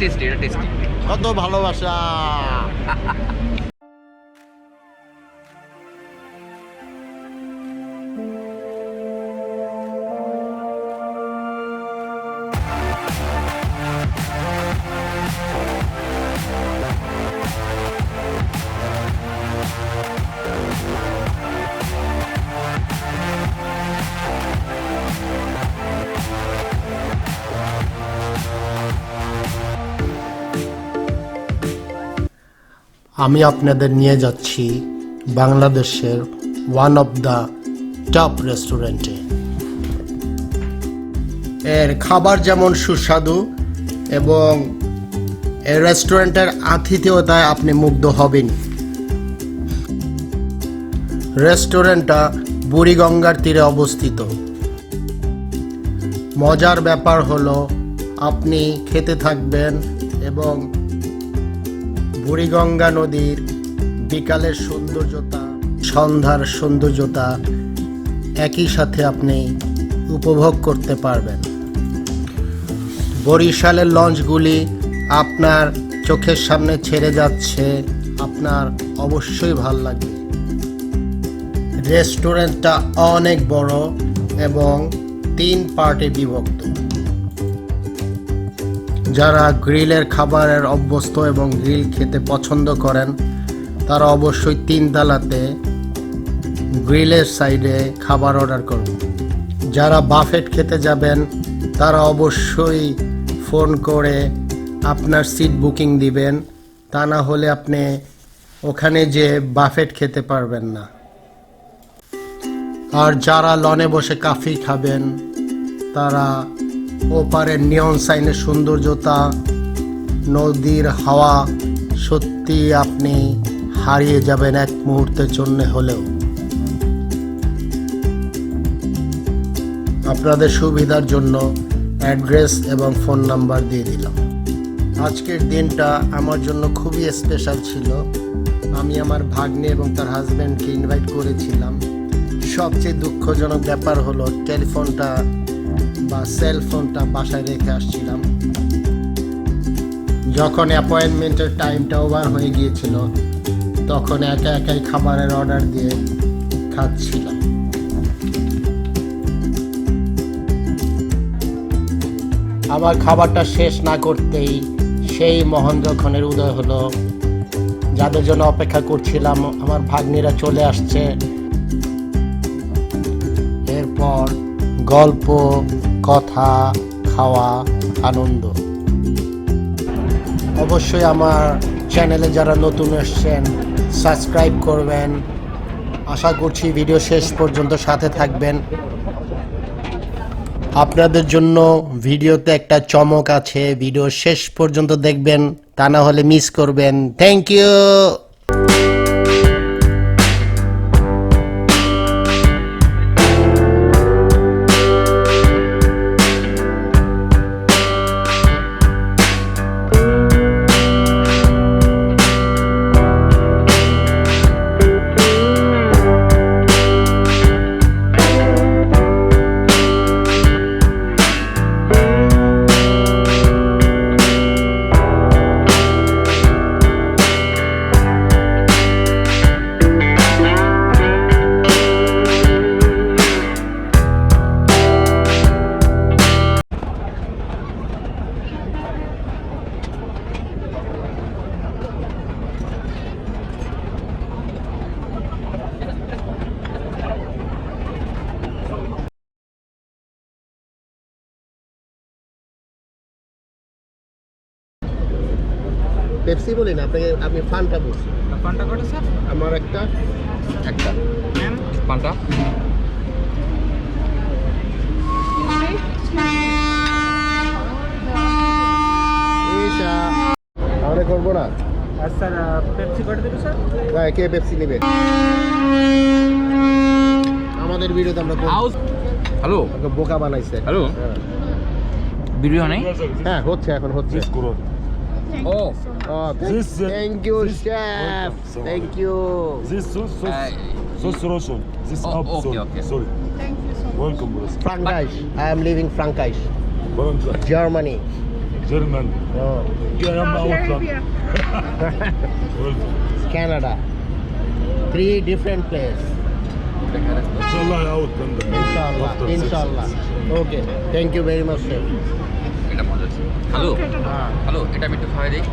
Tasty এটা tasty কত ভালোবাসা। আমি আপনাদের নিয়ে যাচ্ছি বাংলাদেশের ওয়ান অফ দ্য টপ রেস্টুরেন্টে এর খাবার যেমন সুস্বাদু এবং এর রেস্টুরেন্টের আতিথেয়তায় আপনি মুগ্ধ হবেন। রেস্টুরেন্টটা বুড়িগঙ্গার তীরে অবস্থিত। মজার ব্যাপার হলো, আপনি খেতে থাকবেন এবং বুড়িগঙ্গা নদীর বিকালের সৌন্দর্যতা, সন্ধ্যার সৌন্দর্যতা একই সাথে আপনি উপভোগ করতে পারবেন। বরিশালের লঞ্চগুলি আপনার চোখের সামনে ছেড়ে যাচ্ছে, আপনার অবশ্যই ভালো লাগবে। রেস্টুরেন্টটা অনেক বড় এবং তিন পার্টে বিভক্ত। যারা গ্রিলের খাবারের অভ্যস্ত এবং গ্রিল খেতে পছন্দ করেন, তারা অবশ্যই তিন তালাতে গ্রিলের সাইডে খাবার অর্ডার করুন। যারা বাফেট খেতে যাবেন, তারা অবশ্যই ফোন করে আপনার সিট বুকিং দিবেন, তা না হলে আপনি ওখানে যে বাফেট খেতে পারবেন না। আর যারা লনে বসে কাফি খাবেন, তারা ওপারের নিয়ন সাইনের সৌন্দর্যতা, নদীর হাওয়া, সত্যি আপনি হারিয়ে যাবেন এক মুহূর্তের জন্য হলেও। আপনাদের সুবিধার জন্য অ্যাড্রেস এবং ফোন নাম্বার দিয়ে দিলাম। আজকের দিনটা আমার জন্য খুবই স্পেশাল ছিল। আমি আমার ভাগ্নে এবং তার হাজব্যান্ডকে ইনভাইট করেছিলাম। সবচেয়ে দুঃখজনক ব্যাপার হলো, টেলিফোনটা বা সেল ফোনটা বাসায় রেখে আসছিলাম। যখন অ্যাপয়েন্টমেন্টের টাইমটা ওভার হয়ে গিয়েছিল, তখন একা একাই খাবারের অর্ডার দিয়ে খাচ্ছিলাম। আমার খাবারটা শেষ না করতেই সেই মহেন্দ্রক্ষণের উদয় হলো। যাদের জন্য অপেক্ষা করছিলাম, আমার ভাগ্নিরা চলে আসছে। এরপর গল্প কথা, খাওয়া, আনন্দ। অবশ্যই আমার চ্যানেলে যারা নতুন এসছেন, সাবস্ক্রাইব করবেন। আশা করছি ভিডিও শেষ পর্যন্ত সাথে থাকবেন। আপনাদের জন্য ভিডিওতে একটা চমক আছে, ভিডিও শেষ পর্যন্ত দেখবেন, তা না হলে মিস করবেন। থ্যাংক ইউ পেপসি বলি না আপনাকে আমি ফান্টা বলছি। পানটা কটা স্যার? আমার একটা একটা। পানটা এইটা তাহলে করব না? আর স্যার পেপসি করে দেবে স্যার? হ্যাঁ, কে পেপসি নেবে? আমাদের ভিডিওতে আমরা হ্যালো? বোকা বানাইছে। হ্যালো? হ্যাঁ। ভিডিও নেই হ্যাঁ হচ্ছে এখন হচ্ছে। Thank oh, you so much. Oh, oh this, uh, thank you, this, chef. So thank you. This sauce, sauce, uh, sauce Russian. This oh, up, okay, sorry. Okay. sorry. Thank you so much. Welcome, bro. Frankreich. I am living Frankreich. Frankreich. Germany. Germany. Oh. Germany. Canada. Three different places. Inshallah, out. Inshallah. Inshallah. Okay. Thank you very much, sir. Hello? Ah. Hello এটা আমি একটু খাওয়াই দিই।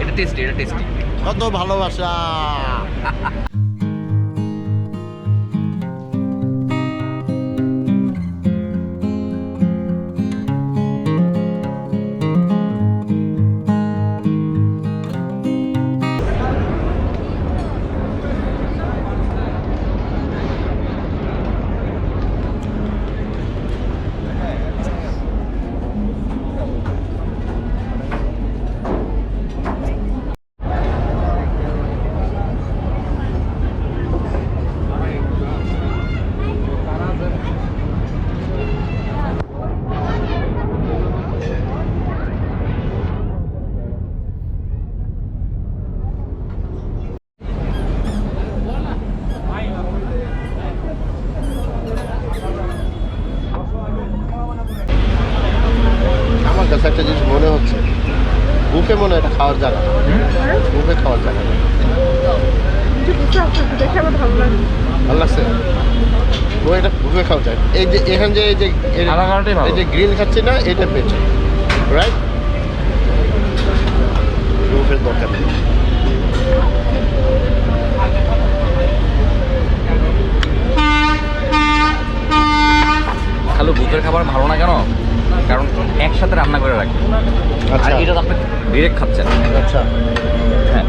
এটা tasty এটা tasty কত ভালোবাসা। জিনিস মনে হচ্ছে। বুফে মনে হয় এটা খাওয়ার জায়গা বুফে খাওয়ার জায়গা। ভালো লাগছে? ও এটা বুফে জায়গা এই যে এখানে যে এই যে এই- খাওয়া যে গ্রিল খাচ্ছি না এটা পেয়েছে রাইট বুফের দরকার নেই। হ্যালো বুকের খাবার ভালো না কেন? কারণ একসাথে রান্না করে রাখে। আর আচ্ছা এটা তো আপনি ডিরেক্ট খাচ্ছেন। আচ্ছা। হ্যাঁ।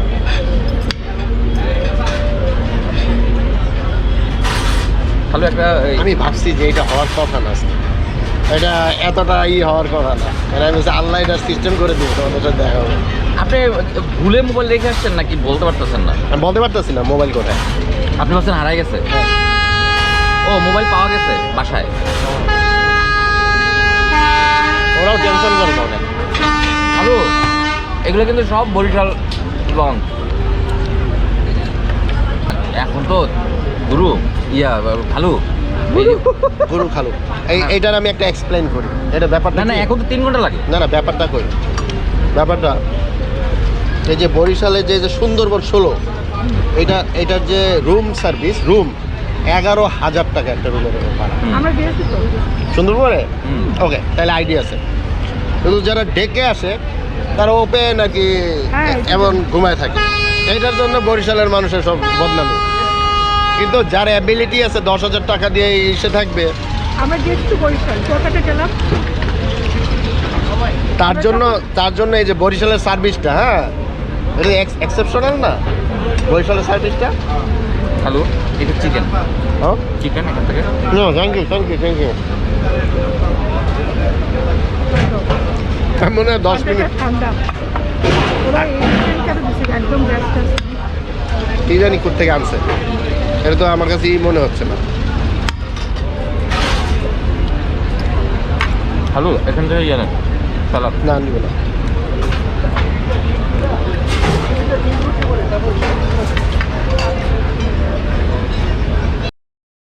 একটা আমি ভাবছি যে এটা হওয়ার কথা না। এটা এতটা ই হওয়ার কথা না। এটা আমি আল্লাহ এটা সিস্টেম করে দিবে তোমাদের সাথে দেখা হবে। আপনি ভুলে মোবাইল রেখে আসছেন নাকি বলতে পারতেছেন না? আমি বলতে পারতেছি না মোবাইল কোথায়? আপনি বলছেন হারাই গেছে? ও মোবাইল পাওয়া গেছে বাসায়? ওরাও টেনশন করে না অনেক। হ্যালো এগুলো কিন্তু সব বরিশাল লঞ্চ এখন তো গুরু ইয়া যে- গরু খালু। এই এইটার আমি একটা এক্সপ্লেইন করি। এটা ব্যাপারটা না না এখন তো তিন ঘণ্টা লাগে। না না ব্যাপারটা কই? ব্যাপারটা এই যে বরিশালে যে যে সুন্দরবন ষোলো এটা এটার যে রুম সার্ভিস রুম এগারো হাজার টাকা একটা রুমের ভাড়া। সুন্দরবনে? ওকে তাহলে আইডিয়া আছে। কিন্তু যারা ডেকে আসে তারা ওপেন আর কি হ্যাঁ, এমন ঘুমায় থাকে? এইটার জন্য বরিশালের মানুষের সব বদনামি। কিন্তু যার অ্যাবিলিটি আছে দশ হাজার টাকা দিয়ে এসে থাকবে আমরা গিয়েছি বরিশাল। কলকাতা গেলাম। তার জন্য তার জন্য এই যে বরিশালের সার্ভিসটা হ্যাঁ? এটা এক্সেপশনাল না? বরিশালের সার্ভিসটা হ্যালো এটা চিকেন হ্যাঁ চিকেন এখান থেকে। No thank you thank you thank you মনে হয় দশ মিনিট। কি জানি কোথেকে আনছে। এটা তো আমার কাছে মনে হচ্ছে না। হ্যালো এখান থেকে ইয়ে নেন। সালাদ। না নিবে না।